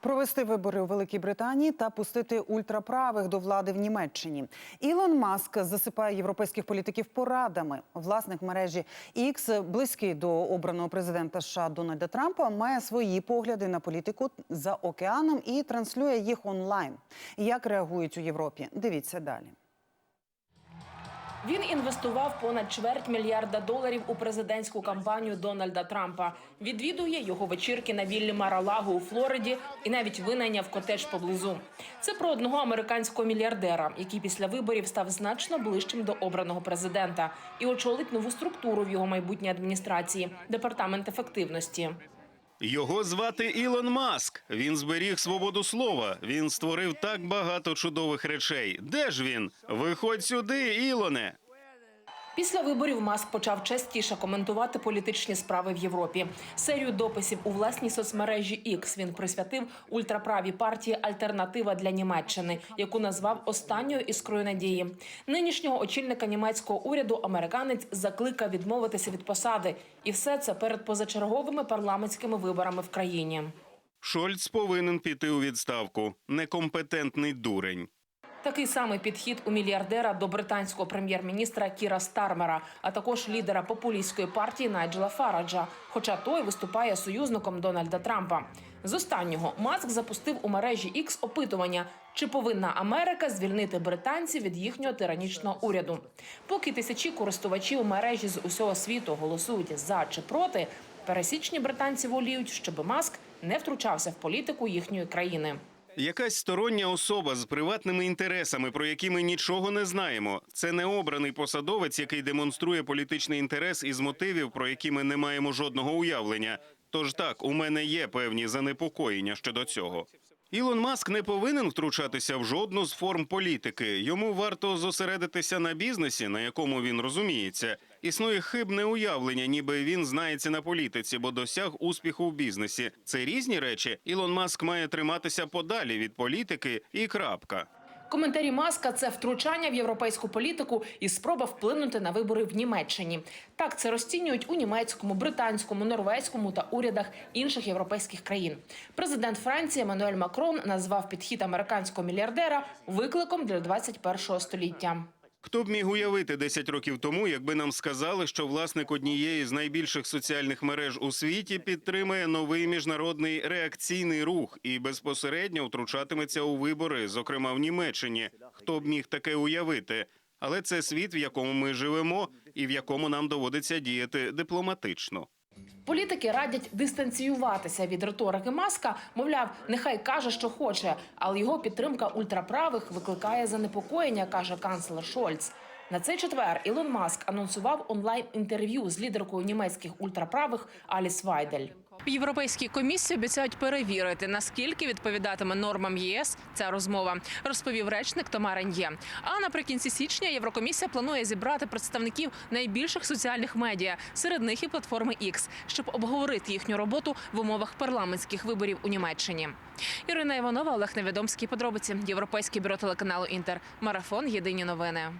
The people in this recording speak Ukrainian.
Провести вибори у Великій Британії та пустити ультраправих до влади в Німеччині. Ілон Маск засипає європейських політиків порадами. Власник мережі X, близький до обраного президента США Дональда Трампа, має свої погляди на політику за океаном і транслює їх онлайн. Як реагують у Європі? Дивіться далі. Він інвестував понад чверть мільярда доларів у президентську кампанію Дональда Трампа. Відвідує його вечірки на віллі Маралаго у Флориді і навіть винайняв котедж поблизу. Це про одного американського мільярдера, який після виборів став значно ближчим до обраного президента і очолить нову структуру в його майбутній адміністрації департамент ефективності. Його звати Ілон Маск. Він зберіг свободу слова. Він створив так багато чудових речей. Де ж він? Виходь сюди, Ілоне. Після виборів Маск почав частіше коментувати політичні справи в Європі. Серію дописів у власній соцмережі X він присвятив ультраправій партії Альтернатива для Німеччини, яку назвав останньою іскрою надії. Нинішнього очільника німецького уряду американець закликав відмовитися від посади, і все це перед позачерговими парламентськими виборами в країні. Шольц повинен піти у відставку. Некомпетентний дурень. Такий самий підхід у мільярдера до британського прем'єр-міністра Кіра Стармера, а також лідера популістської партії Найджела Фараджа. Хоча той виступає союзником Дональда Трампа. З останнього Маск запустив у мережі X опитування, чи повинна Америка звільнити британців від їхнього тиранічного уряду. Поки тисячі користувачів мережі з усього світу голосують за чи проти, пересічні британці воліють, щоб Маск не втручався в політику їхньої країни. Якась стороння особа з приватними інтересами, про які ми нічого не знаємо. Це не обраний посадовець, який демонструє політичний інтерес із мотивів, про які ми не маємо жодного уявлення. Тож так, у мене є певні занепокоєння щодо цього. Ілон Маск не повинен втручатися в жодну з форм політики. Йому варто зосередитися на бізнесі, на якому він розуміється. Існує хибне уявлення, ніби він знається на політиці, бо досяг успіху в бізнесі. Це різні речі. Ілон Маск має триматися подалі від політики і крапка. Коментарі Маска це втручання в європейську політику і спроба вплинути на вибори в Німеччині. Так це розцінюють у німецькому, британському, норвезькому та урядах інших європейських країн. Президент Франції Еммануель Макрон назвав підхід американського мільярдера викликом для 21-го століття. Хто б міг уявити 10 років тому, якби нам сказали, що власник однієї з найбільших соціальних мереж у світі підтримує новий міжнародний реакційний рух і безпосередньо втручатиметься у вибори, зокрема в Німеччині. Хто б міг таке уявити? Але це світ, в якому ми живемо, і в якому нам доводиться діяти дипломатично. Політики радять дистанціюватися від риторики Маска. Мовляв, нехай каже, що хоче, але його підтримка ультраправих викликає занепокоєння, каже канцлер Шольц. На цей четвер Ілон Маск анонсував онлайн інтерв'ю з лідеркою німецьких ультраправих Аліс Вайдель. Європейській комісії обіцяють перевірити, наскільки відповідатиме нормам ЄС ця розмова, розповів речник Тома Реньє. А наприкінці січня Єврокомісія планує зібрати представників найбільших соціальних медіа, серед них і платформи X, щоб обговорити їхню роботу в умовах парламентських виборів у Німеччині. Ірина Іванова, Олег Невідомський. Подробиці Європейське бюро телеканалу Інтер. Марафон. Єдині новини.